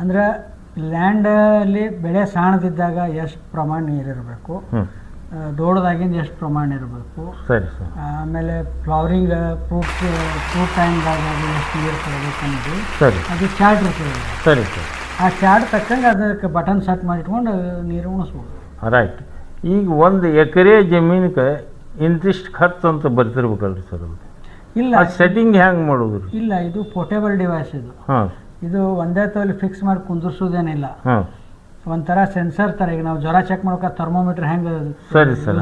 ಅಂದ್ರೆ ಲ್ಯಾಂಡಲ್ಲಿ ಬೆಳೆ ಸಾಣದಿದ್ದಾಗ ಎಷ್ಟು ಪ್ರಮಾಣ ನೀರಿರಬೇಕು ದೊಡ್ಡದಾಗಿಂದ ಎಷ್ಟು ಪ್ರಮಾಣ ಇರಬೇಕು? ಸರಿ ಸರ್. ಆಮೇಲೆ ಫ್ಲವರಿಂಗ್ ಫ್ರೂಟ್ ಫ್ರೂಟ್ ಟೈಮ್ದಾಗ ಎಷ್ಟು ನೀರು ಕೊಡಬೇಕು ಅನ್ನೋದು. ಸರಿ. ಅದು ಚಾರ್ಟ್ ಇರ್ತದೆ. ಸರಿ ಸರ್. ಆ ಚಾರ್ಟ್ ತಕ್ಕಂಗೆ ಅದಕ್ಕೆ ಬಟನ್ ಸೆಟ್ ಮಾಡಿಟ್ಕೊಂಡು ನೀರು ಉಣಿಸ್ಬೋದು. ರೈಟ್ ಈಗ ಒಂದು ಎಕರೆ ಜಮೀನಿಗೆ ಇಂತಿಷ್ಟು ಖರ್ಚು ಅಂತ ಬರ್ತಿರ್ಬೇಕಲ್ರಿ ಸರ್ ಅದು? ಇಲ್ಲ. ಸೆಟ್ಟಿಂಗ್ ಹೆಂಗೆ ಮಾಡೋದು ಇಲ್ಲ ಇದು ಪೋರ್ಟೇಬಲ್ ಡಿವೈಸ್ ಇದು. ಹಾಂ. ಇದು ಒಂದೇ ತೋಲಿ ಫಿಕ್ಸ್ ಮಾಡಿ ಕುಂದಿರ್ಸೋದೇನಿಲ್ಲ. ಒಂಥರ ಸೆನ್ಸರ್ ತರ ಈಗ ನಾವು ಜ್ವರ ಚೆಕ್ ಮಾಡೋಕೆ ಥರ್ಮೋಮೀಟರ್ ಹೆಂಗೆ ಸರಿ ಸರ್.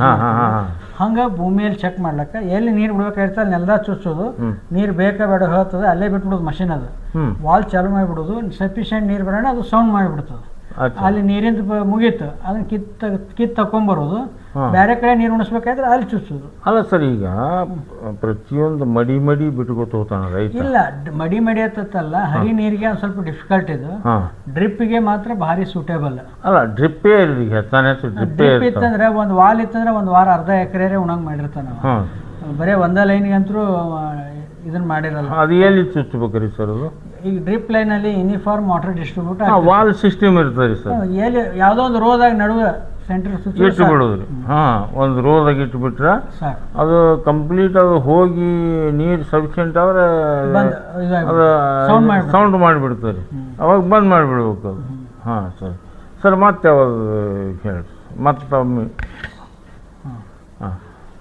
ಹಂಗೆ ಭೂಮಿಯಲ್ಲಿ ಚೆಕ್ ಮಾಡ್ಲಕ್ಕ ಎಲ್ಲಿ ನೀರು ಬಿಡ್ಬೇಕಾಗಿರ್ತದೆ ಅಲ್ಲಿ ನೆಲದ ಚುಚ್ಚೋದು ನೀರು ಬೇಕಾ ಬೇಡ ಹೇಳ್ತದೆ ಅಲ್ಲೇ ಬಿಟ್ಬಿಡೋದು ಮಷಿನ್ ಅದು. ವಾಲ್ ಚಾಲು ಮಾಡಿಬಿಡೋದು ಸಫಿಷಿಯೆಂಟ್ ನೀರು ಬರೋಣ ಅದು ಸೌಂಡ್ ಮಾಡಿಬಿಡ್ತದೆ. ಅಲ್ಲಿ ನೀರಿಂದ ಮುಗೀತು. ಅದನ್ನ ಕಿತ್ತ ಕಿತ್ತ ತಕೊಂಬರೋದು ಹಾಂ. ಬೇರೆ ಕಡೆ ನೀರು ಉಣಿಸ್ಬೇಕಾದ್ರೆ ಅಲ್ಲಿ ಚುಚ್ಚೋದು ಅಲ್ಲ ಸರ್ ಈಗ ಪ್ರತಿಯೊಂದು ಮಡಿ ಮಡಿ ಬಿಟ್ಕೊತ ಹೋಗ್ತಾನ ರೈತ? ಇಲ್ಲ ಮಡಿ ಮಡಿ ಹತ್ತಲ್ಲ ಹರಿ ನೀರಿಗೆ ಒಂದು ಸ್ವಲ್ಪ ಡಿಫಿಕಲ್ಟ್ ಇದು. ಡ್ರಿಪ್ಗೆ ಮಾತ್ರ ಭಾರಿ ಸೂಟೇಬಲ್ ಅಲ್ಲ ಡ್ರಿಪ್ಪೇ ಇರಲಿ ಡ್ರಿಪ್ ಇತ್ತಂದ್ರೆ ಒಂದು ವಾಲ್ ಇತ್ತಂದ್ರೆ ಒಂದು ವಾರ ಅರ್ಧ ಎಕರೆ ಉಣಂಗ್ ಮಾಡಿರ್ತಾನೆ ಬರೇ ಬರೀ ಒಂದ ಲೈನ್ಗೆ ಅಂತೂ ಇದನ್ನ ಮಾಡಿರಲ್ಲ. ಅದು ಎಲ್ಲಿ ಚುಚ್ಚಬೇಕ್ರಿ ಸರ್ ಅದು? ಈಗ ಡ್ರಿಪ್ ಲೈನಲ್ಲಿ ಯೂನಿಫಾರ್ಮ್ ವಾಟರ್ ಡಿಸ್ಟ್ರಿಬ್ಯೂಟ್ ಹಾಂ ವಾಲ್ ಸಿಸ್ಟಮ್ ಇರ್ತದೆ ಸರ್. ಎಲ್ಲಿ ಯಾವುದೋ ಒಂದು ರೋದಾಗ ನಡುವೆ ಸೆಂಟರ್ ಇಟ್ಟು ಬಿಡೋದು ಹಾಂ ಒಂದು ರೋದಾಗ ಇಟ್ಬಿಟ್ರೆ ಅದು ಕಂಪ್ಲೀಟ್ ಅದು ಹೋಗಿ ನೀರು ಸಫಿಷಿಯೆಂಟ್ ಆದ್ರೆ ಅದು. ಸೌಂಡ್ ಮಾಡಿಬಿಡ್ತಾರೆ ಅವಾಗ ಬಂದ್ ಮಾಡಿಬಿಡ್ಬೇಕು ಅದು. ಹಾಂ ಸರ್. ಸರ್ ಮತ್ತೆ ಅವಾಗ ಹೇಳಿ ಮತ್ತೊಮ್ಮೆ ಹ್ಮ್.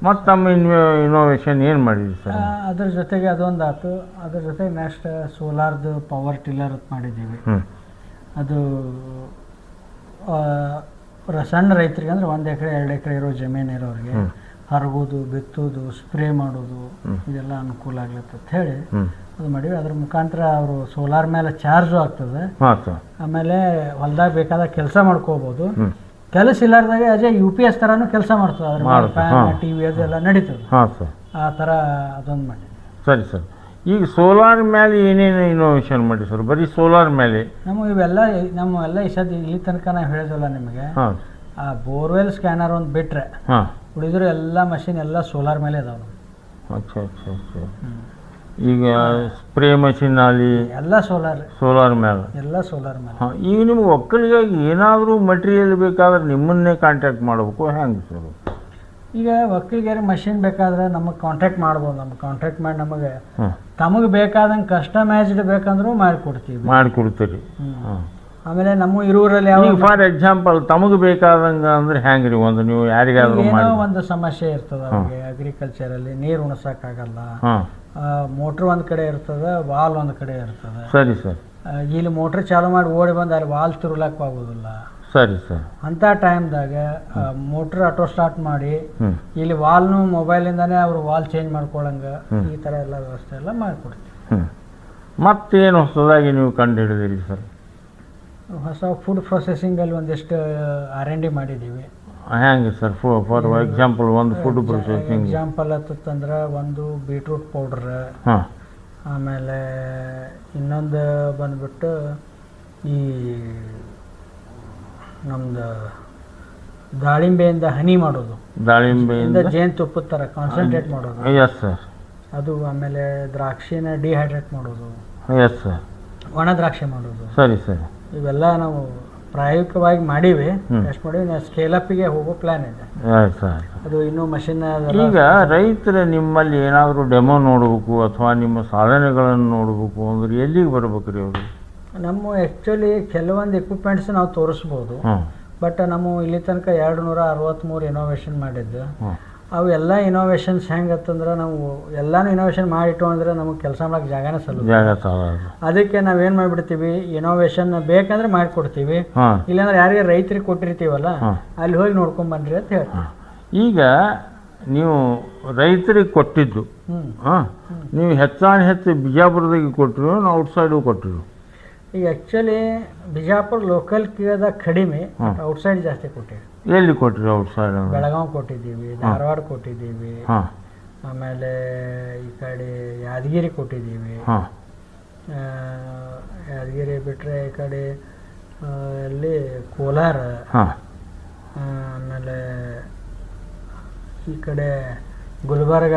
ಹಾಂ ನಮ್ಮ ಇನ್ವೆ ಇನೋವೇಷನ್ ಏನು ಮಾಡಿದ್ವಿ ಸರ್? ಅದ್ರ ಜೊತೆಗೆ ಅದೊಂದು ಆಯ್ತು ಅದ್ರ ಜೊತೆಗೆ ನೆಕ್ಸ್ಟ್ ಸೋಲಾರ್ದು ಪವರ್ ಟಿಲ್ಲರ್ ಮಾಡಿದ್ದೀವಿ. ಅದು ಸಣ್ಣ ರೈತರಿಗೆ ಅಂದ್ರೆ ಒಂದು ಎಕರೆ ಎರಡು ಎಕರೆ ಇರೋ ಜಮೀನು ಇರೋರಿಗೆ. ಹರಗೋದು ಬಿತ್ತೋದು ಸ್ಪ್ರೇ ಮಾಡೋದು ಇದೆಲ್ಲ ಅನುಕೂಲ ಆಗ್ಲತ್ತ ಅಂತ ಹೇಳಿ ಅದು ಮಾಡಿವಿ. ಅದ್ರ ಮುಖಾಂತರ ಅವರು ಸೋಲಾರ್ ಮೇಲೆ ಚಾರ್ಜು ಆಗ್ತದೆ. ಆಮೇಲೆ ಹೊಲ್ದಾಗ ಬೇಕಾದ ಕೆಲಸ ಮಾಡ್ಕೋಬೋದು. ಕೆಲಸ ಇಲ್ಲಾರ್ದಾಗ ಅದೇ ಯು ಪಿ ಎಸ್ ಥರನೂ ಕೆಲಸ ಮಾಡ್ತದೆ. ಫ್ಯಾನ್. ಟಿ ವಿ ಅದೆಲ್ಲ ನಡೀತದೆ. ಹಾಂ ಸರ್. ಆ ಥರ ಅದೊಂದು ಮಾಡಿ ಸರಿ ಸರ್. ಈಗ ಸೋಲಾರ್ ಮೇಲೆ ಏನೇನು ಇನೋವೇಷನ್ ಮಾಡಿ ಸರ್? ಬರೀ ಸೋಲಾರ್ ಮೇಲೆ ನಮ್ಮ ಇವೆಲ್ಲ ನಮ್ಮ ಎಲ್ಲ ಈ ಸದ್ಯ ಇಲ್ಲಿ ತನಕ ನಾವು ಹೇಳಿದಲ್ಲ ನಿಮಗೆ. ಆ ಬೋರ್ವೆಲ್ ಸ್ಕ್ಯಾನರ್ ಒಂದು ಬಿಟ್ಟರೆ ಉಳಿದ್ರೆ ಎಲ್ಲ ಮಷಿನ್ ಎಲ್ಲ ಸೋಲಾರ್ ಮೇಲೆ ಇದಾವೆ ಅಚ್ಚಾ ಅಚ್ಚಾ ಅಚ್ಚಾ. ಈಗ ಸ್ಪ್ರೇ ಮಷಿನ್ ಆಗಲಿ ಎಲ್ಲ ಸೋಲಾರ್ ಸೋಲಾರ್ ಮೇಲೆ ಎಲ್ಲ ಸೋಲಾರ್ ಮೇಲೆ ಹಾಂ ಈಗ ನಿಮ್ಗೆ ಒಕ್ಕಲಿಗಾಗಿ ಏನಾದರೂ ಮಟೀರಿಯಲ್ ಬೇಕಾದ್ರೆ ನಿಮ್ಮನ್ನೇ ಕಾಂಟ್ಯಾಕ್ಟ್ ಮಾಡಬೇಕು. ಹೆಂಗೆ ಸರ್ ಈಗ ಒಕ್ಕಲಿಗರಿಗೆ ಮಷಿನ್ ಬೇಕಾದ್ರೆ ನಮಗೆ ಕಾಂಟ್ಯಾಕ್ಟ್ ಮಾಡ್ಬೋದು. ನಮ್ಗೆ ಕಾಂಟ್ಯಾಕ್ಟ್ ಮಾಡಿ ನಮಗೆ ತಮಗೆ ಬೇಕಾದಂಗೆ ಕಸ್ಟಮೈಸ್ಡ್ ಬೇಕಂದ್ರೂ ಮಾಡಿಕೊಡ್ತೀವಿ. ಮಾಡಿಕೊಡ್ತೀರಿ. ಹಾಂ. ಆಮೇಲೆ ನಮ್ಮ ಇರುವರಲ್ಲಿ ಯಾವ ಫಾರ್ ಎಕ್ಸಾಂಪಲ್ ತಮಗೆ ಬೇಕಾದಂಗೆ ಅಂದ್ರೆ ಹೆಂಗೆ ರೀ ಒಂದು ನೀವು ಯಾರಿಗಾದ್ರೂ ಏನೋ ಒಂದು ಸಮಸ್ಯೆ ಇರ್ತದೆ ಅವ್ರಿಗೆ ಅಗ್ರಿಕಲ್ಚರಲ್ಲಿ ನೀರು ಉಣಸಕ್ಕಾಗಲ್ಲ. ಮೋಟ್ರ್ ಒಂದು ಕಡೆ ಇರ್ತದೆ ವಾಲ್ ಒಂದು ಕಡೆ ಇರ್ತದೆ. ಸರಿ ಸರ್. ಇಲ್ಲಿ ಮೋಟ್ರ್ ಚಾಲು ಮಾಡಿ ಓಡಿ ಬಂದು ಅಲ್ಲಿ ವಾಲ್ ತಿರುಳಕ್ಕೆ ಆಗೋದಿಲ್ಲ ಸರಿ ಸರ್. ಅಂಥ ಟೈಮ್ದಾಗ ಮೋಟ್ರ್ ಆಟೋ ಸ್ಟಾರ್ಟ್ ಮಾಡಿ ಇಲ್ಲಿ ವಾಲ್ನು ಮೊಬೈಲಿಂದನೇ ಅವರು ವಾಲ್ ಚೇಂಜ್ ಮಾಡ್ಕೊಳಂಗೆ ಈ ಥರ ಎಲ್ಲ ವ್ಯವಸ್ಥೆ ಎಲ್ಲ ಮಾಡಿಕೊಡ್ತೀವಿ. ಮತ್ತೇನು ಹೊಸದಾಗಿ ನೀವು ಕಂಡು ಹಿಡಿದಿರಿ ಸರ್? ಹೊಸ ಫುಡ್ ಪ್ರೊಸೆಸಿಂಗಲ್ಲಿ ಒಂದಿಷ್ಟು ಆರ್ ಎನ್ ಡಿ ಮಾಡಿದ್ದೀವಿ. ಹೆಂಗೆ ಸರ್? ಫಾರ್ ಎಕ್ಸಾಂಪಲ್ ಒಂದು ಫುಡ್ ಪ್ರೊಸೆಸಿಂಗ್ ಎಕ್ಸಾಂಪಲ್ ಆತಂದ್ರೆ ಒಂದು ಬೀಟ್ರೂಟ್ ಪೌಡ್ರ್ ಹಾಂ. ಆಮೇಲೆ ಇನ್ನೊಂದು ಬಂದ್ಬಿಟ್ಟು ಈ ನಮ್ದು ದಾಳಿಂಬೆಯಿಂದ ಹನಿ ಮಾಡೋದು. ದಾಳಿಂಬೆಯಿಂದ ಜೇನು ಜೇನುತುಪ್ಪದ ಥರ ಕಾನ್ಸಂಟ್ರೇಟ್ ಮಾಡೋದು. ಎಸ್ ಸರ್ ಅದು ಆಮೇಲೆ ದ್ರಾಕ್ಷಿನ ಡಿಹೈಡ್ರೇಟ್ ಮಾಡೋದು. ಎಸ್ ಸರ್ ಒಣ ದ್ರಾಕ್ಷಿ ಮಾಡೋದು. ಸರಿ ಸರಿ. ಇವೆಲ್ಲ ನಾವು ಪ್ರಾಯೋಗಿಕವಾಗಿ ಮಾಡಿವೆ ಟೆಸ್ಟ್ ಮಾಡಿ ಸ್ಕೇಲ್ ಅಪ್ಗೆ ಹೋಗೋ ಪ್ಲಾನ್ ಇದೆ. ಅದು ಇನ್ನು ಮಷಿನ್ ಈಗ ರೈತರು ನಿಮ್ಮಲ್ಲಿ ಏನಾದರೂ ಡೆಮೋ ನೋಡಬೇಕು ಅಥವಾ ನಿಮ್ಮ ಸಾಧನೆಗಳನ್ನು ನೋಡಬೇಕು ಅಂದ್ರೆ ಎಲ್ಲಿಗೆ ಬರ್ಬೇಕು ರೀ ಅವರು? ನಮ್ಮ ಆ್ಯಕ್ಚುಲಿ ಕೆಲವೊಂದು ಎಕ್ವಿಪ್ಮೆಂಟ್ಸ್ ನಾವು ತೋರಿಸ್ಬೋದು. ಬಟ್ ನಮ್ಮ ಇಲ್ಲಿ ತನಕ ಎರಡು ನೂರ ಅರವತ್ತ್ಮೂರು ಇನೋವೇಷನ್ ಮಾಡಿದ್ದು ಹಾಂ ಅವು ಎಲ್ಲ ಇನೋವೇಷನ್ಸ್ ಹೆಂಗತ್ತಂದ್ರೆ ನಾವು ಎಲ್ಲಾನು ಇನೋವೇಷನ್ ಮಾಡಿಟ್ಟು ಅಂದ್ರೆ ನಮಗೆ ಕೆಲಸ ಮಾಡೋಕೆ ಜಾಗನೇ ಸಲ್ಲ ಜಾಗ ನಾವು ಅದಕ್ಕೆ ನಾವೇನು ಮಾಡಿಬಿಡ್ತೀವಿ? ಇನೋವೇಷನ್ ಬೇಕಂದ್ರೆ ಮಾಡಿಕೊಡ್ತೀವಿ. ಹಾಂ. ಇಲ್ಲಾಂದ್ರೆ ಯಾರಿಗೆ ರೈತರಿಗೆ ಕೊಟ್ಟಿರ್ತೀವಲ್ಲ ಅಲ್ಲಿ ಹೋಗಿ ನೋಡ್ಕೊಂಡ್ ಬನ್ರಿ ಅಂತ ಹೇಳ್ತೀವಿ. ಈಗ ನೀವು ರೈತರಿಗೆ ಕೊಟ್ಟಿದ್ದು ಹಾಂ. ನೀವು ಹೆಚ್ಚಾನು ಹೆಚ್ಚು ಬಿಜಾಪುರದಾಗೆ ಕೊಟ್ಟರು ಔಟ್ಸೈಡು ಕೊಟ್ಟರು? ಈಗ ಆ್ಯಕ್ಚುಲಿ ಬಿಜಾಪುರ ಲೋಕಲ್ ಕಿಯೋದಾಗ ಕಡಿಮೆ. ಔಟ್ಸೈಡ್ ಜಾಸ್ತಿ ಕೊಟ್ಟಿವಿ ಎಲ್ಲಿ ಕೊಟ್ಟಿರೋ ಸರ್ ಬೆಳಗಾವಿ ಕೊಟ್ಟಿದ್ದೀವಿ ಧಾರವಾಡ ಕೊಟ್ಟಿದ್ದೀವಿ ಹಾಂ. ಆಮೇಲೆ ಈ ಕಡೆ ಯಾದಗಿರಿ ಕೊಟ್ಟಿದ್ದೀವಿ. ಹಾಂ. ಯಾದಗಿರಿ ಬಿಟ್ಟರೆ ಈ ಕಡೆ ಅಲ್ಲಿ ಎಲ್ಲಿ ಕೋಲಾರ. ಹಾಂ. ಆಮೇಲೆ ಈ ಕಡೆ ಗುಲ್ಬರ್ಗ.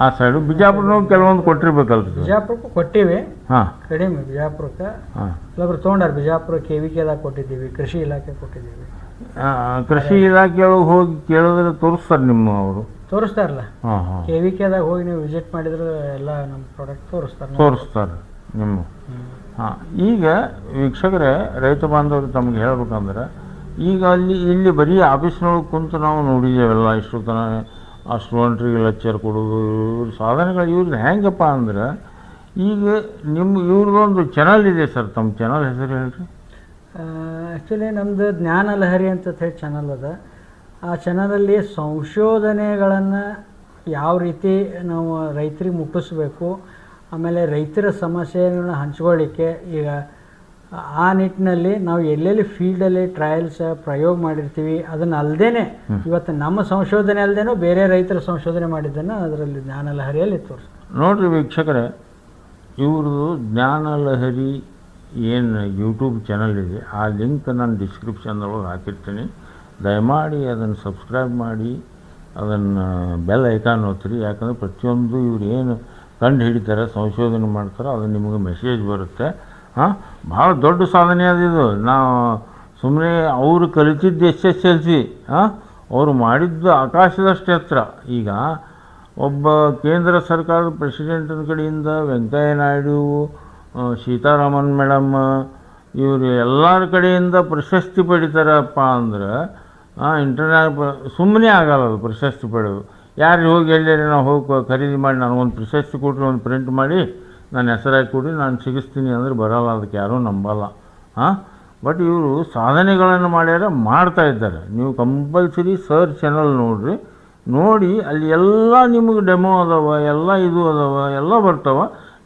ಆ ಸೈಡು ಬಿಜಾಪುರನೂ ಕೆಲವೊಂದು ಕೊಟ್ಟಿರ್ಬೇಕಲ್ರಿ ಸರ್. ಬಿಜಾಪುರಕ್ಕೂ ಕೊಟ್ಟಿವಿ. ಹಾಂ. ಕಡಿಮೆ ಬಿಜಾಪುರಕ್ಕೆ. ಹಾಂ. ಇಲ್ಲೊಬ್ರು ತೊಗೊಂಡಾರ ಬಿಜಾಪುರ ಕೆ ವಿ ಕೆದಾಗ ಕೊಟ್ಟಿದ್ದೀವಿ ಕೃಷಿ ಇಲಾಖೆ ಕೊಟ್ಟಿದ್ದೀವಿ. ಕೃಷಿ ಇಲಾಖೆಯೊಳಗೆ ಹೋಗಿ ಕೇಳಿದ್ರೆ ತೋರಿಸ್ತಾರೆ ನಿಮ್ಮ ಅವರು. ತೋರಿಸ್ತಾರಲ್ಲ? ಹಾಂ ಹಾಂ. ಕೆ ವಿ ಕೆದಾಗ ಹೋಗಿ ನೀವು ವಿಸಿಟ್ ಮಾಡಿದ್ರೆ ಎಲ್ಲ ನಮ್ಮ ಪ್ರಾಡಕ್ಟ್ ತೋರಿಸ್ತಾರೆ ತೋರಿಸ್ತಾರೆ ನಿಮ್ಮ. ಹಾಂ ಈಗ ವೀಕ್ಷಕರೇ ರೈತ ಬಾಂಧವರು ತಮಗೆ ಹೇಳ್ಬೇಕಂದ್ರೆ ಈಗ ಅಲ್ಲಿ ಇಲ್ಲಿ ಬರೀ ಆಫೀಸ್ನೊಳಗೆ ಕುಂತು ನಾವು ನೋಡಿದ್ದೇವೆಲ್ಲ ಇಷ್ಟು ತನ ಆ ಸ್ಟೂಡೆಂಟ್ರಿಗೆ ಲೆಕ್ಚರ್ ಕೊಡೋದು ಇವ್ರ ಸಾಧನೆಗಳು ಇವ್ರದ್ದು ಹೆಂಗಪ್ಪ ಅಂದ್ರೆ ಈಗ ನಿಮ್ಮ ಇವ್ರದ್ದೊಂದು ಚಾನಲ್ ಇದೆ ಸರ್ ತಮ್ಮ ಚಾನಲ್ ಹೆಸರು ಹೇಳ್ರಿ. ಆ್ಯಕ್ಚುಲಿ ನಮ್ಮದು ಜ್ಞಾನ ಲಹರಿ ಅಂತ ಹೇಳಿ ಚಾನಲ್ ಅದ. ಆ ಚಾನಲಲ್ಲಿ ಸಂಶೋಧನೆಗಳನ್ನು ಯಾವ ರೀತಿ ನಾವು ರೈತರಿಗೆ ಮುಟ್ಟಿಸ್ಬೇಕು ಆಮೇಲೆ ರೈತರ ಸಮಸ್ಯೆಗಳನ್ನ ಹಂಚ್ಕೊಳ್ಳಿಕ್ಕೆ ಈಗ ಆ ನಿಟ್ಟಿನಲ್ಲಿ ನಾವು ಎಲ್ಲೆಲ್ಲಿ ಫೀಲ್ಡಲ್ಲಿ ಟ್ರಯಲ್ಸ್ ಪ್ರಯೋಗ ಮಾಡಿರ್ತೀವಿ ಅದನ್ನು ಅಲ್ಲದೇ ಇವತ್ತು ನಮ್ಮ ಸಂಶೋಧನೆ ಅಲ್ಲದೇನೂ ಬೇರೆ ರೈತರ ಸಂಶೋಧನೆ ಮಾಡಿದ್ದನ್ನು ಅದರಲ್ಲಿ ಜ್ಞಾನ ಲಹರಿಯಲ್ಲಿ ತೋರಿಸ್ತೀವಿ ನೋಡ್ರಿ ವೀಕ್ಷಕರೇ ಇವ್ರದ್ದು ಜ್ಞಾನ ಲಹರಿ ಏನು ಯೂಟ್ಯೂಬ್ ಚಾನಲ್ ಇದೆ, ಆ ಲಿಂಕ್ ನಾನು ಡಿಸ್ಕ್ರಿಪ್ಷನ್ದೊಳಗೆ ಹಾಕಿರ್ತೀನಿ. ದಯಮಾಡಿ ಅದನ್ನು ಸಬ್ಸ್ಕ್ರೈಬ್ ಮಾಡಿ, ಅದನ್ನು ಬೆಲ್ ಐಕಾನ್ ಓದ್ತೀರಿ ಯಾಕಂದರೆ ಪ್ರತಿಯೊಂದು ಇವ್ರು ಏನು ಕಂಡು ಹಿಡಿತಾರೆ, ಸಂಶೋಧನೆ ಮಾಡ್ತಾರೋ, ಅದು ನಿಮಗೆ ಮೆಸೇಜ್ ಬರುತ್ತೆ. ಹಾಂ, ಭಾಳ ದೊಡ್ಡ ಸಾಧನೆ ಅದಿದು ನಾವು ಸುಮ್ಮನೆ ಅವರು ಕಲಿತಿದ್ದು ಎಸ್ ಎಸ್ ಎಲ್ ಸಿ, ಹಾಂ, ಅವರು ಮಾಡಿದ್ದು ಆಕಾಶದಷ್ಟು ಹತ್ರ. ಈಗ ಒಬ್ಬ ಕೇಂದ್ರ ಸರ್ಕಾರದ ಪ್ರೆಸಿಡೆಂಟನ ಕಡೆಯಿಂದ ವೆಂಕಯ್ಯ ನಾಯ್ಡು ಸೀತಾರಾಮನ್ ಮೇಡಮ್, ಇವರು ಎಲ್ಲರ ಕಡೆಯಿಂದ ಪ್ರಶಸ್ತಿ ಪಡಿತಾರಪ್ಪ ಅಂದ್ರೆ ಇಂಟರ್ನ್ಯಾ ಸುಮ್ಮನೆ ಆಗಲ್ಲ ಅದು ಪ್ರಶಸ್ತಿ ಪಡೆದು. ಯಾರು ಹೋಗಿ ಎಲ್ಲೆಲ್ಲಿ ನಾವು ಹೋಗಿ ಖರೀದಿ ಮಾಡಿ ನನಗೊಂದು ಪ್ರಶಸ್ತಿ ಕೊಟ್ಟರೆ ಒಂದು ಪ್ರಿಂಟ್ ಮಾಡಿ ನನ್ನ ಹೆಸರಾಗಿ ಕೊಡಿ, ನಾನು ಸಿಗಿಸ್ತೀನಿ ಅಂದ್ರೆ ಬರೋಲ್ಲ, ಅದಕ್ಕೆ ಯಾರೂ ನಂಬಲ್ಲ. ಹಾಂ ಬಟ್ ಇವರು ಸಾಧನೆಗಳನ್ನು ಮಾಡ್ಯಾರ, ಮಾಡ್ತಾ ಇದ್ದಾರೆ. ನೀವು ಕಂಪಲ್ಸರಿ ಸರ್ ಚಾನಲ್ ನೋಡಿರಿ. ನೋಡಿ, ಅಲ್ಲಿ ಎಲ್ಲ ನಿಮಗೆ ಡೆಮೋ ಅದಾವ, ಎಲ್ಲ ಇದು ಅದಾವ, ಎಲ್ಲ ಬರ್ತಾವ.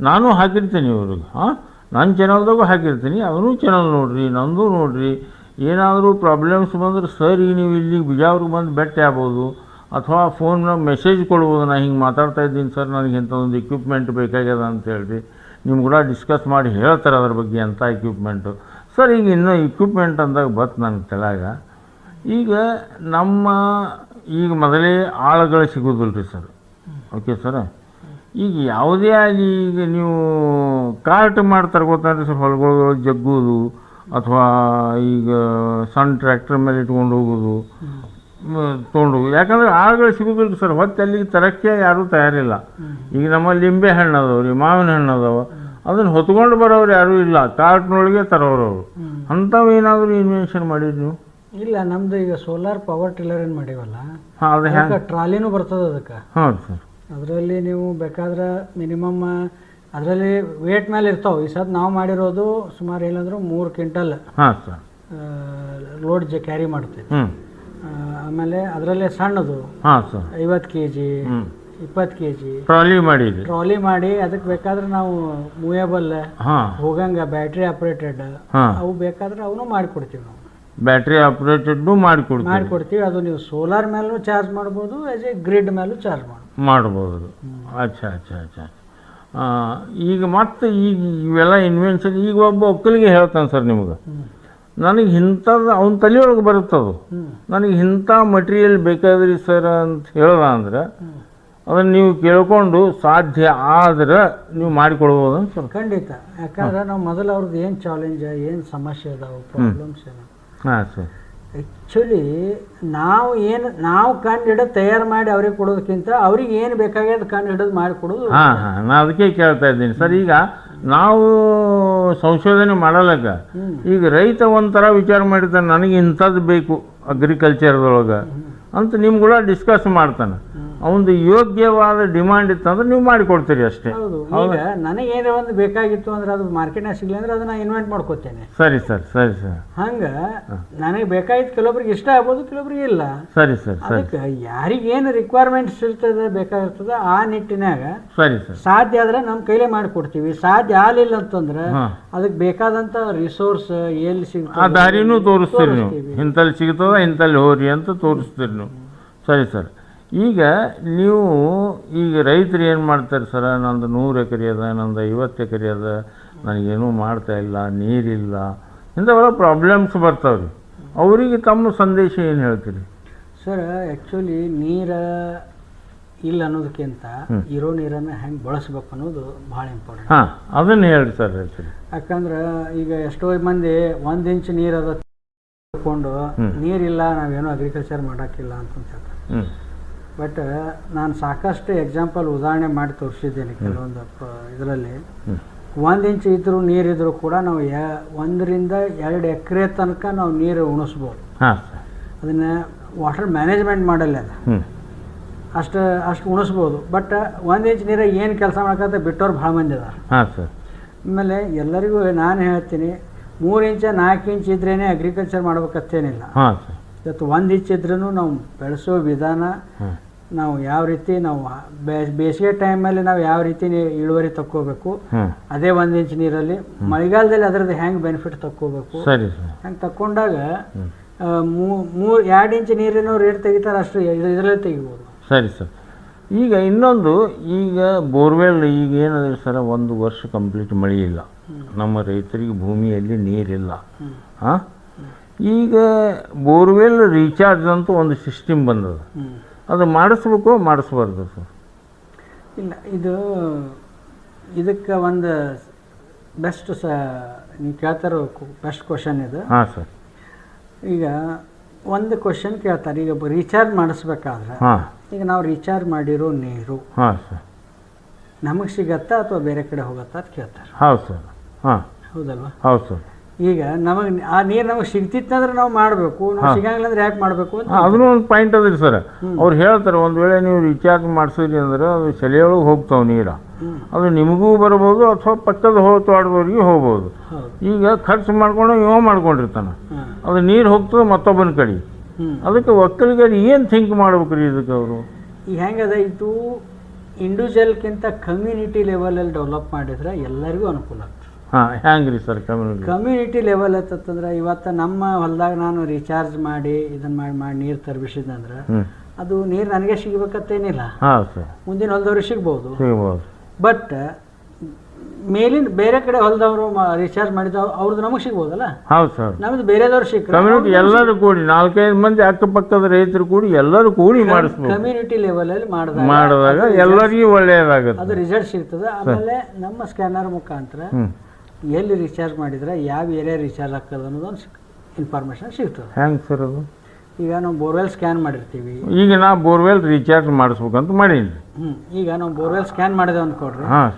ನಾನು ಹಾಕಿರ್ತೀನಿ ಇವ್ರಿಗೆ ಹಾಂ ನನ್ನ ಚಾನಲ್ದಾಗೂ ಹಾಕಿರ್ತೀನಿ, ಅವನು ಚಾನಲ್ ನೋಡಿರಿ, ನಂದು ನೋಡಿರಿ. ಏನಾದರೂ ಪ್ರಾಬ್ಲಮ್ಸ್ ಬಂದ್ರೆ, ಸರ್, ಈಗ ನೀವು ಇಲ್ಲಿ ಬಿಜಾವ್ರಿಗೆ ಬಂದು ಭೇಟಿ ಆಗ್ಬೋದು, ಅಥವಾ ಫೋನ್ನಾಗ ಮೆಸೇಜ್ ಕೊಡ್ಬೋದು ನಾನು ಹಿಂಗೆ ಮಾತಾಡ್ತಾ ಇದ್ದೀನಿ, ಸರ್, ನನಗೆ ಇಂಥದ್ದೊಂದು ಇಕ್ವಿಪ್ಮೆಂಟ್ ಬೇಕಾಗ್ಯದ ಅಂತ ಹೇಳ್ರಿ. ನಿಮ್ಗೆ ಕೂಡ ಡಿಸ್ಕಸ್ ಮಾಡಿ ಹೇಳ್ತಾರೆ ಅದ್ರ ಬಗ್ಗೆ ಎಂಥ ಇಕ್ವಿಪ್ಮೆಂಟು ಸರ್, ಈಗ ಇನ್ನೂ ಇಕ್ವಿಪ್ಮೆಂಟ್ ಅಂದಾಗ ಬತ್ ನನಗೆ ತಲೆಯಾಗ. ಈಗ ನಮ್ಮ, ಈಗ ಮೊದಲೇ ಆಳುಗಳು ಸಿಗೋದಿಲ್ಲ ರೀ ಸರ್. Okay sir? ಈಗ ಯಾವುದೇ ಆಗಲಿ ಈಗ ನೀವು ಕಾರ್ಟ್ ಮಾಡ್ತಾರೆ ಗೊತ್ತಾದ್ರೆ ಸರ್ ಹೊಲಗಳು ಜಗ್ಗೋದು ಅಥವಾ ಈಗ ಸಣ್ಣ ಟ್ರ್ಯಾಕ್ಟರ್ ಮೇಲೆ ಇಟ್ಕೊಂಡು ಹೋಗೋದು ತೊಗೊಂಡು ಹೋಗೋದು ಯಾಕಂದ್ರೆ ಆಳುಗಳು ಸಿಗೋದಿಲ್ಲ ಸರ್. ಹೊತ್ತು ಅಲ್ಲಿಗೆ ತರಕ್ಕೆ ಯಾರೂ ತಯಾರಿಲ್ಲ. ಈಗ ನಮ್ಮ ಲಿಂಬೆ ಹಣ್ಣು ಅದಾವೆ ರೀ ಮಾವಿನ ಹಣ್ಣು ಅದಾವೆ. ಅದನ್ನು ಹೊತ್ಕೊಂಡು ಬರೋರು ಯಾರೂ ಇಲ್ಲ. ಕಾರ್ಟ್ನೊಳಗೆ ತರೋರು ಅವರು. ಅಂಥವು ಏನಾದರೂ ಇನ್ವೆನ್ಷನ್ ಮಾಡಿದ್ರು ನೀವು? ಇಲ್ಲ ನಮ್ದು ಈಗ ಸೋಲಾರ್ ಪವರ್ ಟಿಲ್ಲರ್ ಏನು ಮಾಡೀವಲ್ಲ ಹಾಂ ಅದು ಟ್ರಾಲಿನೂ ಬರ್ತದೆ ಅದಕ್ಕೆ. ಹೌದು ಸರ್. ಅದರಲ್ಲಿ ನೀವು ಬೇಕಾದ್ರೆ ಮಿನಿಮಮ್ ಅದರಲ್ಲಿ ವೇಟ್ ಮೇಲೆ ಇರ್ತಾವೆ. ಈ ಸದ್ ನಾವು ಮಾಡಿರೋದು ಸುಮಾರು ಏನಂದ್ರೆ ಮೂರು ಕ್ವಿಂಟಲ್ ಹಾಂ ಸರ್. ಲೋಡ್ ಜ ಕ್ಯಾರಿ ಮಾಡ್ತೀವಿ. ಆಮೇಲೆ ಅದರಲ್ಲೇ ಸಣ್ಣದು ಹಾಂ ಸರ್. ಐವತ್ತು ಕೆ ಜಿ ಇಪ್ಪತ್ತು ಕೆ ಜಿ ಟ್ರಾಲಿ ಮಾಡಿ ಟ್ರಾಲಿ ಮಾಡಿ ಅದಕ್ಕೆ ಬೇಕಾದ್ರೆ ನಾವು ಮೂವೇಬಲ್ ಹೋಗಂಗ ಬ್ಯಾಟ್ರಿ ಆಪರೇಟೆಡ್ ಅವು ಬೇಕಾದ್ರೆ ಅವನು ಮಾಡಿಕೊಡ್ತೀವಿ ನಾವು. ಬ್ಯಾಟ್ರಿ ಆಪ್ರೇಟೆಡ್ನು ಮಾಡಿಕೊಡ್ತೀವಿ. ಮಾಡಿಕೊಡ್ತೀವಿ. ಅದು ನೀವು ಸೋಲಾರ್ ಮೇಲೂ ಚಾರ್ಜ್ ಮಾಡ್ಬೋದು ಆ್ಯಸ್ ಎ ಗ್ರಿಡ್ ಮೇಲೂ ಚಾರ್ಜ್ ಮಾಡ್ಬೋದು ಮಾಡ್ಬೋದು. ಅಚ್ಛಾ ಅಚ್ಛಾ ಅಚ್ಚಾ. ಈಗ ಮತ್ತೆ ಈಗ ಇವೆಲ್ಲ ಇನ್ವೆನ್ಷನ್ ಈಗ ಒಬ್ಬ ಒಕ್ಕಲಿಗೆ ಹೇಳ್ತಾನೆ ಸರ್ ನಿಮ್ಗೆ. ನನಗೆ ಇಂಥದ್ದು ಅವನ ತಲೆಯೊಳಗೆ ಬರುತ್ತದು. ನನಗೆ ಇಂಥ ಮಟೀರಿಯಲ್ ಬೇಕಾದ್ರಿ ಸರ್ ಅಂತ ಹೇಳ್ದ ಅಂದ್ರೆ ಅದನ್ನು ನೀವು ಕೇಳ್ಕೊಂಡು ಸಾಧ್ಯ ಆದ್ರೆ ನೀವು ಮಾಡಿಕೊಡ್ಬೋದು ಅಂತ ಖಂಡಿತ. ಯಾಕಂದ್ರೆ ನಾವು ಮೊದಲು ಅವ್ರದ್ದು ಏನು ಚಾಲೆಂಜ್ ಏನು ಸಮಸ್ಯೆ ಅದಾವೆ ಪ್ರಾಬ್ಲಮ್ಸ್ ಏನು ಹಾಂ ಸರ್ ಆ್ಯಕ್ಚುಲಿ ನಾವು ಏನು ನಾವು ಕಂಡು ಹಿಡಿದು ತಯಾರು ಮಾಡಿ ಅವ್ರಿಗೆ ಕೊಡೋದಕ್ಕಿಂತ ಅವ್ರಿಗೆ ಏನು ಬೇಕಾಗ್ಯದ ಕಂಡು ಹಿಡಿದು ಮಾಡಿ ಕೊಡೋದು ಹಾಂ ಹಾಂ ನಾನು ಅದಕ್ಕೆ ಕೇಳ್ತಾ ಇದ್ದೀನಿ. ಸರ್ ಈಗ ನಾವು ಸಂಶೋಧನೆ ಮಾಡಲಕ್ಕ ಈಗ ರೈತ ಒಂಥರ ವಿಚಾರ ಮಾಡಿರ್ತಾನೆ ನನಗೆ ಇಂಥದ್ದು ಬೇಕು ಅಗ್ರಿಕಲ್ಚರ್ದೊಳಗೆ ಅಂತ ನಿಮ್ಮ ಕೂಡ ಡಿಸ್ಕಸ್ ಮಾಡ್ತಾನೆ ಅವನದು ಯೋಗ್ಯವಾದ ಡಿಮಾಂಡ್ ಇತ್ತಂದ್ರೆ ನೀವು ಮಾಡಿಕೊಡ್ತೀರಿ ಅಷ್ಟೇ. ಹೌದು. ಈಗ ನನಗೇನೇ ಒಂದು ಬೇಕಾಗಿತ್ತು ಅಂದ್ರೆ ಅದು ಮಾರ್ಕೆಟ್ನಾಗ ಸಿಗ್ಲಿ ಅಂದ್ರೆ ಅದನ್ನ ಇನ್ವೆಂಟ್ ಮಾಡ್ಕೋತೇನೆ. ಸರಿ ಸರ್ ಸರಿ ಸರ್. ಹಂಗ ನನಗೆ ಬೇಕಾಗಿತ್ತು ಕೆಲವೊಬ್ರಿಗೆ ಇಷ್ಟ ಆಗ್ಬೋದು ಕೆಲವೊಬ್ರಿಗೆ ಇಲ್ಲ. ಸರಿ ಸರ್ ಅದಕ್ಕೆ ಯಾರಿಗೆ ಏನು ರಿಕ್ವೈರ್ಮೆಂಟ್ಸ್ ಇರ್ತದೆ ಬೇಕಾಗಿರ್ತದೆ ಆ ನಿಟ್ಟಿನಾಗ ಸರಿ ಸರ್. ಸಾಧ್ಯ ಆದ್ರೆ ನಮ್ಮ ಕೈಲೇ ಮಾಡಿಕೊಡ್ತೀವಿ. ಸಾಧ್ಯ ಆಗಲಿಲ್ಲ ಅಂತಂದ್ರೆ ಅದಕ್ಕೆ ಬೇಕಾದಂಥ ರಿಸೋರ್ಸ್ ಎಲ್ಲಿ ಆ ಸಿಗ್ತದೆ ದಾರಿನೂ ತೋರಿಸ್ತೀರಿ ನೀವು. ಇಂತಲ್ಲಿ ಇಂಥಲ್ಲಿ ಸಿಗ್ತದ ಇಂಥಲ್ಲಿ ಹೋರಿ ಅಂತ ತೋರಿಸ್ತೀರಿ ನೀವು. ಸರಿ ಸರ್. ಈಗ ನೀವು ಈಗ ರೈತರು ಏನು ಮಾಡ್ತಾರೆ ಸರ? ನಂದು ನೂರು ಎಕರೆ ಅದ ನಂದು ಐವತ್ತು ಎಕರೆ ಅದ ನನಗೇನೂ ಮಾಡ್ತಾ ಇಲ್ಲ ನೀರಿಲ್ಲ. ಇಂಥವೆಲ್ಲ ಪ್ರಾಬ್ಲಮ್ಸ್ ಬರ್ತಾವ್ರಿ. ಅವರಿಗೆ ತಮ್ಮ ಸಂದೇಶ ಏನು ಹೇಳ್ತೀರಿ? ಸರ್ ಆ್ಯಕ್ಚುಲಿ ನೀರ ಇಲ್ಲ ಅನ್ನೋದಕ್ಕಿಂತ ಇರೋ ನೀರನ್ನು ಹೆಂಗೆ ಬಳಸ್ಬೇಕು ಅನ್ನೋದು ಭಾಳ ಇಂಪಾರ್ಟೆಂಟ್ ಹಾಂ ಅದನ್ನು ಹೇಳಿ ಸರ್ ಯಾಕಂದ್ರೆ ಈಗ ಎಷ್ಟೋ ಮಂದಿ ಒಂದು ಇಂಚ್ ನೀರು ಅದ ತಗೊಂಡು. ನೀರಿಲ್ಲ ನಾವೇನು ಅಗ್ರಿಕಲ್ಚರ್ ಮಾಡೋಕ್ಕಿಲ್ಲ ಅಂತ ಹೇಳ್ತಾರೆ. ಬಟ್ ನಾನು ಸಾಕಷ್ಟು ಎಕ್ಸಾಂಪಲ್ ಉದಾಹರಣೆ ಮಾಡಿ ತೋರಿಸಿದ್ದೇನೆ ಕೆಲವೊಂದು ಇದರಲ್ಲಿ. ಒಂದು ಇಂಚ್ ಇದ್ರೂ ನೀರಿದ್ರೂ ಕೂಡ ನಾವು ಯಾ ಒಂದರಿಂದ ಎರಡು ಎಕರೆ ತನಕ ನಾವು ನೀರು ಉಣಿಸ್ಬೋದು. ಅದನ್ನ ವಾಟರ್ ಮ್ಯಾನೇಜ್ಮೆಂಟ್ ಮಾಡಲ್ಲ ಅದು. ಅಷ್ಟು ಅಷ್ಟು ಉಣಿಸ್ಬೋದು. ಬಟ್ ಒಂದು ಇಂಚ್ ನೀರಾಗ ಏನು ಕೆಲಸ ಮಾಡ್ಕಂತ ಬಿಟ್ಟವ್ರು ಭಾಳ ಮಂದಿ ಅದಾರ. ಸರ್. ಆಮೇಲೆ ಎಲ್ಲರಿಗೂ ನಾನು ಹೇಳ್ತೀನಿ ಮೂರು ಇಂಚ ನಾಲ್ಕು ಇಂಚ್ ಇದ್ರೇ ಅಗ್ರಿಕಲ್ಚರ್ ಮಾಡ್ಬೇಕತ್ತೇನಿಲ್ಲ. ಇವತ್ತು ಒಂದು ಇಂಚ್ ಇದ್ರೂ ನಾವು ಬೆಳೆಸೋ ವಿಧಾನ ನಾವು ಯಾವ ರೀತಿ ನಾವು ಬೇಸಿಗೆ ಟೈಮಲ್ಲಿ ನಾವು ಯಾವ ರೀತಿ ಇಳುವರಿ ತಕ್ಕೋಬೇಕು ಅದೇ ಒಂದು ಇಂಚ್ ನೀರಲ್ಲಿ ಮಳೆಗಾಲದಲ್ಲಿ ಅದರದ್ದು ಹೆಂಗೆ ಬೆನಿಫಿಟ್ ತಕ್ಕೋಬೇಕು? ಸರಿ ಸರ್. ಹಂಗೆ ತಕ್ಕೊಂಡಾಗ ಮೂರು ಎರಡು ಇಂಚ್ ನೀರಿನ ರೇಟ್ ತೆಗಿತಾರೆ ಅಷ್ಟು ಇದರಲ್ಲಿ ತೆಗಿಬೋದು. ಸರಿ ಸರ್. ಈಗ ಇನ್ನೊಂದು ಈಗ ಬೋರ್ವೆಲ್ ಈಗ ಏನಿದೆ ಸರ್ ಒಂದು ವರ್ಷ ಕಂಪ್ಲೀಟ್ ಮಳೆ ಇಲ್ಲ. ನಮ್ಮ ರೈತರಿಗೆ ಭೂಮಿಯಲ್ಲಿ ನೀರಿಲ್ಲ. ಹಾಂ ಈಗ ಬೋರ್ವೆಲ್ ರೀಚಾರ್ಜ್ ಅಂತ ಒಂದು ಸಿಸ್ಟಮ್ ಬಂದದ. ಅದು ಮಾಡಿಸ್ಬೇಕು ಮಾಡಿಸ್ಬಾರ್ದು ಸರ್. ಇಲ್ಲ ಇದು ಇದಕ್ಕೆ ಒಂದು ಬೆಸ್ಟ್ ಸ ನೀವು ಕೇಳ್ತಾರೋ ಬೆಸ್ಟ್ ಕ್ವಶನ್ ಇದು. ಹಾಂ ಸರ್. ಈಗ ಒಂದು ಕ್ವಶನ್ ಕೇಳ್ತಾರೆ ಈಗ ರೀಚಾರ್ಜ್ ಮಾಡಿಸ್ಬೇಕಾದ್ರೆ ಈಗ ನಾವು ರೀಚಾರ್ಜ್ ಮಾಡಿರೋ ನೀರು ಹಾಂ ಸರ್. ನಮಗೆ ಸಿಗತ್ತಾ ಅಥವಾ ಬೇರೆ ಕಡೆ ಹೋಗತ್ತಾ ಅಂತ ಕೇಳ್ತಾರೆ. ಹೌದು ಸರ್. ಹಾಂ. ಹೌದಲ್ವಾ? ಹೌದು ಸರ್. ಈಗ ನಮಗೆ ಆ ನೀರು ನಮಗೆ ಸಿಗ್ತಿತ್ತಂದ್ರೆ ನಾವು ಮಾಡಬೇಕು ನಾವು. ಸಿಗಂಗಿಲ್ಲ ಅಂದ್ರೆ ಯಾಕೆ ಮಾಡಬೇಕು ಅಂತ ಅದನ್ನೂ ಒಂದು ಪಾಯಿಂಟ್ ಅದ ಸರ್. ಅವ್ರು ಹೇಳ್ತಾರೆ ಒಂದು ವೇಳೆ ನೀವು ರೀಚಾರ್ಜ್ ಮಾಡಿಸಿದ್ರಿ ಅಂದ್ರೆ ಅದು ಸೆಲೆಯೊಳಗೆ ಹೋಗ್ತಾವೆ ನೀರು. ಅದು ನಿಮಗೂ ಬರ್ಬೋದು ಅಥವಾ ಪಕ್ಕದ ಹೋಗ್ತಾಡ್ದವ್ರಿಗೆ ಹೋಗ್ಬೋದು. ಈಗ ಖರ್ಚು ಮಾಡ್ಕೊಂಡು ಇವ ಮಾಡ್ಕೊಂಡಿರ್ತಾನೆ. ಅದು ನೀರು ಹೋಗ್ತದೆ ಮತ್ತೊಬ್ಬನ ಕಡೆ. ಅದಕ್ಕೆ ಒಕ್ಕಲಿಗರು ಏನು ಥಿಂಕ್ ಮಾಡ್ಬೇಕು ರೀ ಇದಕ್ಕೆ ಅವರು? ಈಗ ಹೆಂಗದ ಇದು ಇಂಡಿವಿಜುವಲ್ಗಿಂತ ಕಮ್ಯುನಿಟಿ ಲೆವೆಲಲ್ಲಿ ಡೆವಲಪ್ ಮಾಡಿದ್ರೆ ಎಲ್ಲರಿಗೂ ಅನುಕೂಲ ಆಗ್ತದೆ. ಹಾಂ ಹ್ಯಾಂಗೆ ರೀ ಸರ್ ಕಮ್ಯುನಿಟಿ ಕಮ್ಯುನಿಟಿ ಲೆವೆಲ್ ಎತ್ತಂದ್ರೆ ಇವತ್ತು ನಮ್ಮ ಹೊಲದಾಗ ನಾನು ರೀಚಾರ್ಜ್ ಮಾಡಿ ಇದನ್ನ ಮಾಡಿ ಮಾಡಿ ನೀರು ತರ್ಬಿಸಿದಂದ್ರೆ ಅದು ನೀರು ನನಗೆ ಸಿಗ್ಬೇಕತ್ತೇನಿಲ್ಲ. ಹಾಂ ಸರ್ ಮುಂದಿನ ಹೊಲದವ್ರಿಗೆ ಸಿಗ್ಬೋದು. ಸಿಗ್ಬೋದು. ಬಟ್ ಮೇಲಿನ ಬೇರೆ ಕಡೆ ಹೊಲದವರು ರೀಚಾರ್ಜ್ ಮಾಡಿದ ಅವ್ರದ್ದು ನಮಗೆ ಸಿಗ್ಬೋದಲ್ಲ? ಹೌದು ಸರ್ ನಮ್ದು ಬೇರೆದವ್ರು ಸಿಕ್ಕ ಕಮ್ಯುನಿಟಿ ಎಲ್ಲರೂ ಕೂಡಿ ನಾಲ್ಕೈದು ಮಂದಿ ಅಕ್ಕಪಕ್ಕದ ರೈತರು ಕೂಡಿ ಎಲ್ಲರೂ ಕೂಡಿ ಮಾಡಿಸ್ಬೋದು. ಕಮ್ಯುನಿಟಿ ಲೆವೆಲಲ್ಲಿ ಮಾಡಿದಾಗ ಮಾಡಿದಾಗ ಎಲ್ಲರಿಗೂ ಒಳ್ಳೆಯದಾಗುತ್ತೆ ಅದು ರಿಸಲ್ಟ್ ಸಿಗ್ತದೆ. ಆಮೇಲೆ ನಮ್ಮ ಸ್ಕ್ಯಾನರ್ ಮುಖಾಂತರ ಎಲ್ಲಿ ರೀಚಾರ್ಜ್ ಮಾಡಿದ್ರೆ ಯಾವ ಏರಿಯಾ ರೀಚಾರ್ಜ್ ಆಗ್ತದೆ ಅನ್ನೋದೊಂದು ಇನ್ಫಾರ್ಮೇಷನ್ ಸಿಗ್ತದೆ. ಹೆಂಗೆ ಸರ್ ಅದು? ಈಗ ನಾವು ಬೋರ್ವೆಲ್ ಸ್ಕ್ಯಾನ್ ಮಾಡಿರ್ತೀವಿ. ಈಗ ನಾ ಬೋರ್ವೆಲ್ ರೀಚಾರ್ಜ್ ಮಾಡಿಸ್ಬೇಕಂತ ಮಾಡೀನಿ. ಹ್ಞೂ ಈಗ ನಾವು ಬೋರ್ವೆಲ್ ಸ್ಕ್ಯಾನ್ ಮಾಡಿದೆ ಅಂದ್ಕೊಡ್ರಿ ಹಾಂ.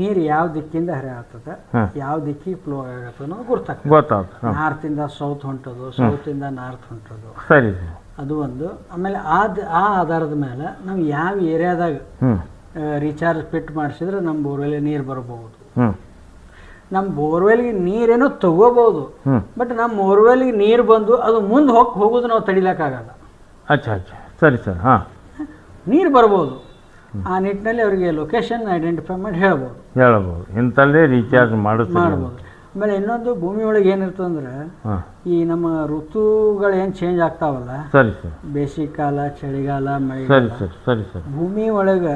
ನೀರು ಯಾವ ದಿಕ್ಕಿಂದ ಹರಿಯಾಗ್ತದೆ ಆಗ್ತದೆ ಯಾವ ದಿಕ್ಕಿಗೆ ಫ್ಲೋ ಆಗತ್ತೆ ಅನ್ನೋದು ಗೊತ್ತಾಗ್ತದೆ. ಗೊತ್ತಾಗ್ತದೆ ನಾರ್ತಿಂದ ಸೌತ್ ಹೊಂಟೋದು ಸೌತಿಂದ ನಾರ್ತ್ ಹೊಂಟೋದು. ಸರಿ ಅದು ಒಂದು. ಆಮೇಲೆ ಆದ ಆ ಆಧಾರದ ಮೇಲೆ ನಾವು ಯಾವ ಏರಿಯಾದಾಗ ರೀಚಾರ್ಜ್ ಫಿಟ್ ಮಾಡಿಸಿದ್ರೆ ನಮ್ಮ ಬೋರ್ವೆಲ್ ನೀರು ಬರಬಹುದು ನಮ್ಮ ಬೋರ್ವೆಲ್ಗೆ ನೀರೇನು ತಗೋಬಹುದು ಬಟ್ ನಮ್ಮ ಬೋರ್ವೆಲ್ಗೆ ನೀರು ಬಂದು ಅದು ಮುಂದೆ ಹೋಗಿ ಹೋಗೋದು ನಾವು ತಡಿಲಕ್ಕಾಗಲ್ಲ. ಅಚ್ಚ ಅಚ್ಚ. ಸರಿ ಸರ್. ಹಾಂ. ನೀರು ಬರ್ಬೋದು. ಆ ನಿಟ್ಟಿನಲ್ಲಿ ಅವರಿಗೆ ಲೊಕೇಶನ್ ಐಡೆಂಟಿಫೈ ಮಾಡಿ ಹೇಳ್ಬೋದು. ಹೇಳ್ಬೋದು. ಇಂಥಲ್ಲೇ ರೀಚಾರ್ಜ್ ಮಾಡಿಸ್ ಮಾಡ್ಬೋದು. ಆಮೇಲೆ ಇನ್ನೊಂದು ಭೂಮಿ ಒಳಗೆ ಏನಿರ್ತದೆ ಅಂದ್ರೆ ಈ ನಮ್ಮ ಋತುಗಳು ಏನು ಚೇಂಜ್ ಆಗ್ತಾವಲ್ಲ? ಸರಿ ಕಾಲ ಚಳಿಗಾಲ ಸರಿ ಸರ್ ಸರಿ ಸರ್. ಭೂಮಿ ಒಳಗ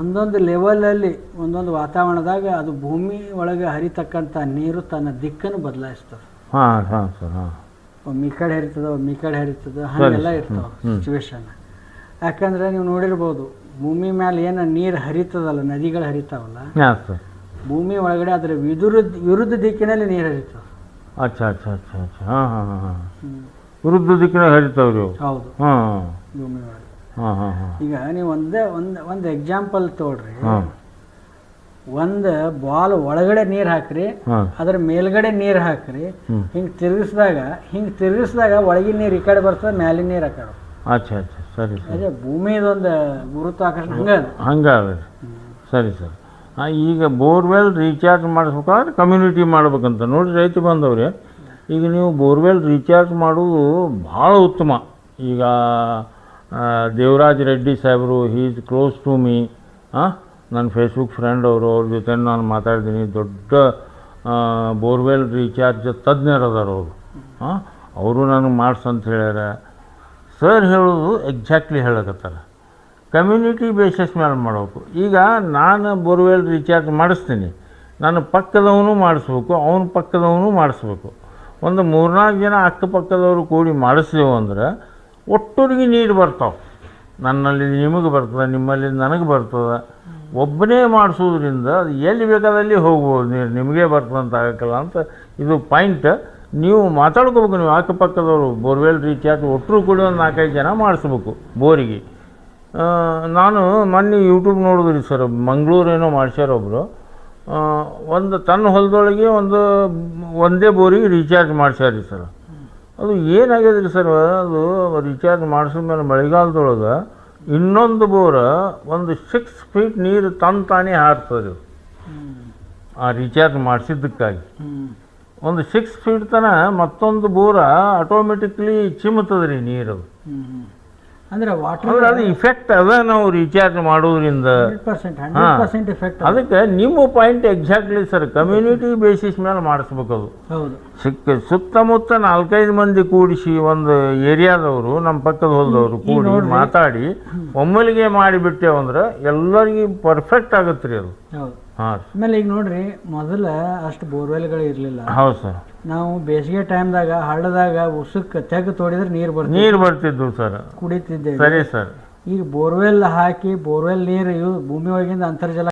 ಒಂದೊಂದು ಲೆವೆಲಲ್ಲಿ ಒಂದೊಂದು ವಾತಾವರಣದಾಗ ಅದು ಭೂಮಿ ಒಳಗೆ ಹರಿತಕ್ಕಂಥ ನೀರು ತನ್ನ ದಿಕ್ಕನ್ನು ಬದಲಾಯಿಸ್ತದೆ. ಹಾಂ ಹಾಂ ಸರ್ ಹಾಂ. ಒಮ್ಮೆ ಈ ಕಡೆ ಹರಿತದ ಒಮ್ಮೆ ಈ ಕಡೆ ಹರಿತದ ಹಾಗೆಲ್ಲ ಇರ್ತಾವೆ. ಸಿಚುವೇಶನ್ ಯಾಕಂದ್ರೆ ನೀವು ನೋಡಿರ್ಬೋದು ಭೂಮಿ ಮೇಲೆ ಏನು ನೀರು ಹರಿತದಲ್ಲ ನದಿಗಳು ಹರಿತಾವಲ್ಲ? ಹಾಂ ಸರ್. ಭೂಮಿ ಒಳಗಡೆ ಅದರ ವಿರುದ್ಧ ವಿರುದ್ಧ ದಿಕ್ಕಿನಲ್ಲಿ ನೀರು ಹರಿತು. ಅಚ್ಚಾ ಅಚ್ಚಾ ಅಚ್ಚ ಅಚ್ಚ. ಹಾಂ ಹಾಂ ಹಾಂ ಹಾಂ. ವಿರುದ್ಧ ದಿಕ್ಕಿನಾಗ ಹರಿತಾವ್ರಿ ಅವು ಹೌದು. ಹಾಂ ಭೂಮಿ ಒಳಗೆ ಹಾಂ ಹಾಂ ಹಾಂ. ಈಗ ನೀವು ಒಂದೇ ಒಂದು ಒಂದು ಎಕ್ಸಾಂಪಲ್ ತೋಡ್ರಿ. ಹಾಂ. ಒಂದು ಬಾಲ್ ಒಳಗಡೆ ನೀರು ಹಾಕ್ರಿ ಹಾಂ. ಅದ್ರ ಮೇಲ್ಗಡೆ ನೀರು ಹಾಕ್ರಿ ಹಿಂಗ ತಿರುಗಿಸಿದಾಗ ಹಿಂಗೆ ತಿರುಗಿಸಿದಾಗ ಒಳಗಿನ ನೀರು ಈ ಕಡೆ ಬರ್ತದೆ ಮ್ಯಾಲಿನ ನೀರು ಆ ಕಡೆ ಅಚ್ಚ ಅಚ್ಚ. ಸರಿ ಸರಿ. ಅದೇ ಭೂಮಿದೊಂದು ಗುರುತ್ವಾಕರ್ಷಣ ಹಂಗೆ ಅದು. ಸರಿ ಸರಿ ಸರ್. ಈಗ ಬೋರ್ವೆಲ್ ರೀಚಾರ್ಜ್ ಮಾಡಿಸ್ಬೇಕಾದ್ರೆ ಕಮ್ಯುನಿಟಿ ಮಾಡ್ಬೇಕಂತ. ನೋಡಿ ರೈತ ಬಂದವ್ರೆ, ಈಗ ನೀವು ಬೋರ್ವೆಲ್ ರೀಚಾರ್ಜ್ ಮಾಡೋದು ಭಾಳ ಉತ್ತಮ. ಈಗ ದೇವರಾಜ್ ರೆಡ್ಡಿ ಸಾಹೇಬರು ಈಸ್ ಕ್ಲೋಸ್ ಟು ಮೀ ಹಾಂ ನನ್ನ ಫೇಸ್ಬುಕ್ ಫ್ರೆಂಡ್ ಅವರು, ಅವ್ರ ಜೊತೆ ನಾನು ಮಾತಾಡ್ತೀನಿ. ದೊಡ್ಡ ಬೋರ್ವೆಲ್ ರೀಚಾರ್ಜ್ ತಜ್ಞರದಾರ ಅವರು. ಹಾಂ ಅವರು ನನಗೆ ಮಾಡ್ಸಂತ ಹೇಳ್ಯಾರ. ಸರ್ ಹೇಳೋದು ಎಕ್ಸಾಕ್ಟ್ಲಿ ಹೇಳಕತ್ತಾರ. ಕಮ್ಯುನಿಟಿ ಬೇಸಿಸ್ ಮೇಲೆ ಮಾಡಬೇಕು ಈಗ ನಾನು ಬೋರ್ವೆಲ್ ರೀಚಾರ್ಜ್ ಮಾಡಿಸ್ತೀನಿ. ನನ್ನ ಪಕ್ಕದವನು ಮಾಡಿಸ್ಬೇಕು, ಅವನ ಪಕ್ಕದವನು ಮಾಡಿಸ್ಬೇಕು. ಒಂದು ಮೂರ್ನಾಲ್ಕು ಜನ ಅಕ್ಕಪಕ್ಕದವರು ಕೂಡಿ ಮಾಡಿಸಿದೆವು ಅಂದ್ರೆ ಒಟ್ಟೂರಿಗೆ ನೀರು ಬರ್ತಾವೆ. ನನ್ನಲ್ಲಿ ನಿಮಗೆ ಬರ್ತದೆ, ನಿಮ್ಮಲ್ಲಿ ನನಗೆ ಬರ್ತದೆ. ಒಬ್ಬನೇ ಮಾಡಿಸೋದ್ರಿಂದ ಅದು ಎಲ್ಲಿ ಬೇಕಾದಲ್ಲಿ ಹೋಗ್ಬೋದು. ನೀರು ನಿಮಗೆ ಬರ್ತದಂತ ಆಗಕ್ಕಲ್ಲ ಅಂತ ಇದು ಪಾಯಿಂಟ್. ನೀವು ಮಾತಾಡ್ಕೋಬೇಕು, ನೀವು ಅಕ್ಕಪಕ್ಕದವರು ಬೋರ್ವೆಲ್ ರೀಚಾರ್ಜ್ ಒಟ್ಟರು ಕೂಡ ಒಂದು ನಾಲ್ಕೈದು ಜನ ಮಾಡಿಸ್ಬೇಕು ಬೋರಿಗೆ. ನಾನು ಮೊನ್ನೆ ಯೂಟ್ಯೂಬ್ ನೋಡಿದ್ರಿ ಸರ್ ಮಂಗಳೂರೇನೋ ಒಬ್ಬರು ಒಂದು ತನ್ನ ಹೊಲದೊಳಗೆ ಒಂದು ಒಂದೇ ಬೋರಿಗೆ ರೀಚಾರ್ಜ್ ಮಾಡ್ಸ್ಯಾರಿ ಸರ್ ಅದು ಏನಾಗ್ಯದ್ರಿ ರೀ ಸರ್ ಅದು ರೀಚಾರ್ಜ್ ಮಾಡಿಸಿದ್ಮೇಲೆ ಮಳೆಗಾಲದೊಳಗೆ ಇನ್ನೊಂದು ಬೋರ ಒಂದು ಸಿಕ್ಸ್ ಫೀಟ್ ನೀರು ತನ್ನ ತಾನೇ ಹಾರ್ತದೆ ಆ ರೀಚಾರ್ಜ್ ಮಾಡಿಸಿದ್ದಕ್ಕಾಗಿ. ಒಂದು ಸಿಕ್ಸ್ ಫೀಟ್ ತನಕ ಮತ್ತೊಂದು ಬೋರ ಆಟೋಮೆಟಿಕ್ಲಿ ಚಿಮ್ಮುತ್ತದೆ ನೀರು ಅಂದ್ರೆ ವಾಟರ್ ಅದು ಇಫೆಕ್ಟ್ ಅದ ನಾವು ರೀಚಾರ್ಜ್ ಮಾಡೋದ್ರಿಂದ ಪರ್ಸೆಂಟ್ ಹಂಡ್ರೆಡ್ ಪರ್ಸೆಂಟ್ ಇಫೆಕ್ಟ್ ಅದಕ್ಕೆ ನಿಮ್ಮ point exactly sir community basis ಮೇಲೆ ಮಾಡಿಸ್ಬೇಕು ಅದು ಹೌದು. ಸಿಕ್ಕ ಸುತ್ತಮುತ್ತ ನಾಲ್ಕೈದು ಮಂದಿ ಕೂಡಿಸಿ ಒಂದು ಏರಿಯಾದವರು ನಮ್ಮ ಪಕ್ಕದ ಹೊಲದವರು ಕೂಡಿ ಮಾತಾಡಿ ಒಮ್ಮಲಿಗೆ ಮಾಡಿಬಿಟ್ಟೇವು ಅಂದ್ರೆ ಎಲ್ಲರಿಗೂ ಪರ್ಫೆಕ್ಟ್ ಆಗುತ್ತೆ ರೀ ಅದು. ಹೌದು. ಹಾಂ ಆಮೇಲೆ ಈಗ ನೋಡ್ರಿ ಮೊದಲ ಅಷ್ಟು ಬೋರ್ವೆಲ್ಗಳು ಇರಲಿಲ್ಲ. ಹೌದು ಸರ್. ನಾವು ಬೇಸಿಗೆ ಟೈಮ್ದಾಗ ಹಳ್ಳದಾಗ ಉಸುಕ್ ತೆಗ್ ತೋಡಿದ್ರೆ ನೀರು ನೀರ್ ನೀರು ಬರ್ತಿದ್ವು ಸರ್. ಕುಡಿತಿದ್ದೇವೆ. ಸರಿ ಸರ್. ಈಗ ಬೋರ್ವೆಲ್ ಹಾಕಿ ಬೋರ್ವೆಲ್ ನೀರು ಇವು ಭೂಮಿ ಒಳಗಿಂದ ಅಂತರ್ಜಲ